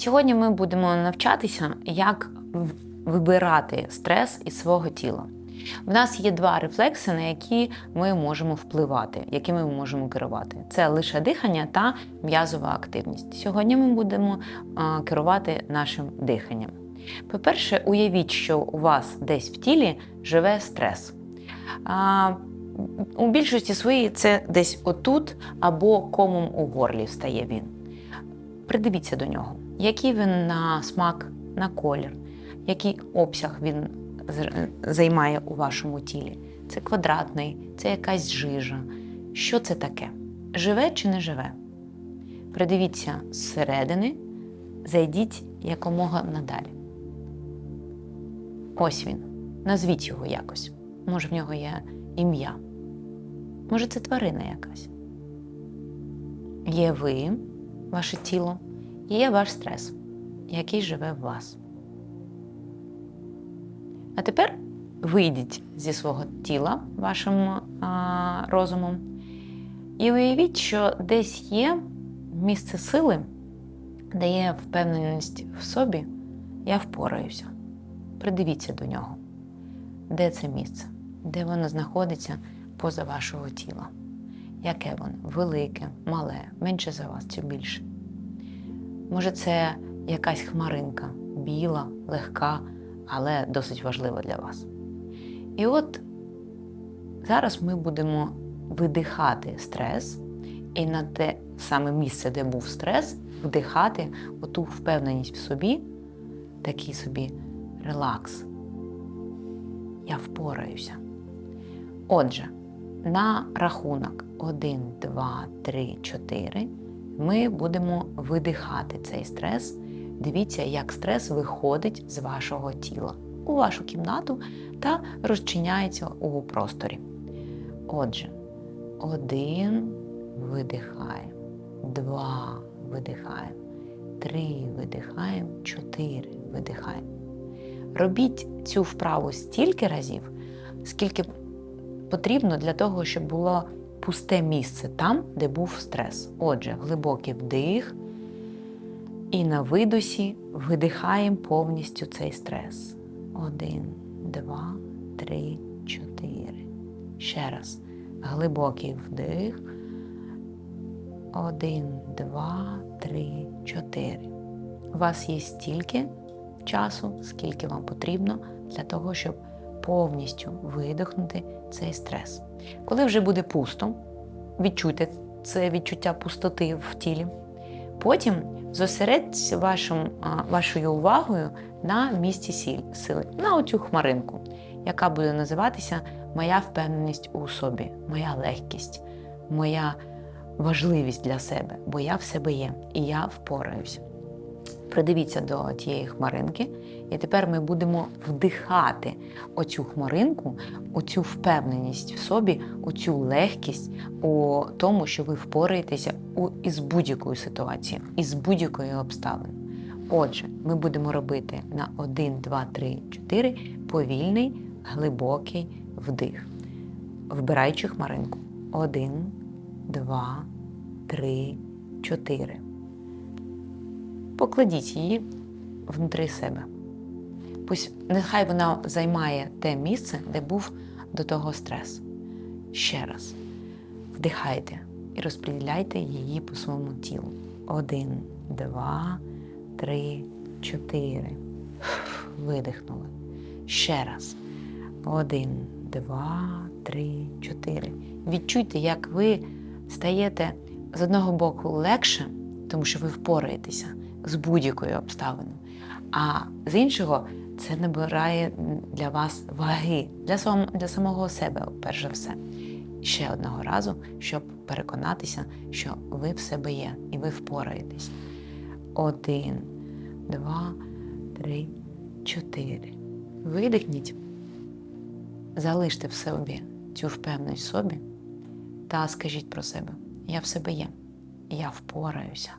Сьогодні ми будемо навчатися, як вибирати стрес із свого тіла. В нас є два рефлекси, на які ми можемо впливати, якими ми можемо керувати. Це лише дихання та м'язова активність. Сьогодні ми будемо керувати нашим диханням. По-перше, уявіть, що у вас десь в тілі живе стрес. У більшості своїй це десь отут або комом у горлі стає він. Придивіться до нього, який він на смак, на колір, який обсяг він займає у вашому тілі. Це квадратний, це якась жижа. Що це таке? Живе чи не живе? Придивіться зсередини, зайдіть якомога надалі. Ось він. Назвіть його якось. Може, в нього є ім'я. Може, це тварина якась. Є ви, ваше тіло, є ваш стрес, який живе в вас. А тепер вийдіть зі свого тіла вашим а, розумом і уявіть, що десь є місце сили, де є впевненість в собі, я впораюся. Придивіться до нього. Де це місце? Де воно знаходиться поза вашого тіла? Яке воно? Велике, мале, менше за вас чи більше? Може, це якась хмаринка, біла, легка, але досить важлива для вас. І от зараз ми будемо видихати стрес, і на те саме місце, де був стрес, вдихати оту впевненість в собі, такий собі релакс. Я впораюся. Отже, на рахунок 1, 2, 3, 4 ми будемо видихати цей стрес. Дивіться, як стрес виходить з вашого тіла у вашу кімнату та розчиняється у просторі. Отже, один видихаємо, два видихаємо, три видихаємо, чотири видихаємо. Робіть цю вправу стільки разів, скільки потрібно для того, щоб було пусте місце там, де був стрес. Отже, глибокий вдих. І на видосі видихаємо повністю цей стрес. Один, два, три, чотири. Ще раз. Глибокий вдих. Один, два, три, чотири. У вас є стільки часу, скільки вам потрібно для того, щоб повністю видихнути цей стрес. Коли вже буде пусто, відчуйте це відчуття пустоти в тілі. Потім зосередьтеся вашим, вашою увагою на місці сили, на оцю хмаринку, яка буде називатися Моя впевненість у собі, моя легкість, моя важливість для себе, бо я в себе є і я впораюся. Придивіться до тієї хмаринки, і тепер ми будемо вдихати оцю хмаринку, оцю впевненість в собі, оцю легкість у тому, що ви впораєтеся із будь-якою ситуацією, із будь-якою обставиною. Отже, ми будемо робити на 1, 2, 3, 4 повільний, глибокий вдих, вбираючи хмаринку. 1, 2, 3, 4 покладіть її внутрі себе. Пусть нехай вона займає те місце, де був до того стрес. Ще раз вдихайте і розподіляйте її по своєму тілу. Один, два, три, чотири. Видихнули. Ще раз. Один, два, три, чотири. Відчуйте, як ви стаєте з одного боку легше, тому що ви впораєтеся з будь-якою обставиною. А з іншого, це набирає для вас ваги для самого, для самого себе, перш за все. Ще одного разу, щоб переконатися, що ви в себе є і ви впораєтесь. Один, два, три, чотири. Видихніть, залиште в собі цю впевненість в собі та скажіть про себе: я в себе є, я впораюся.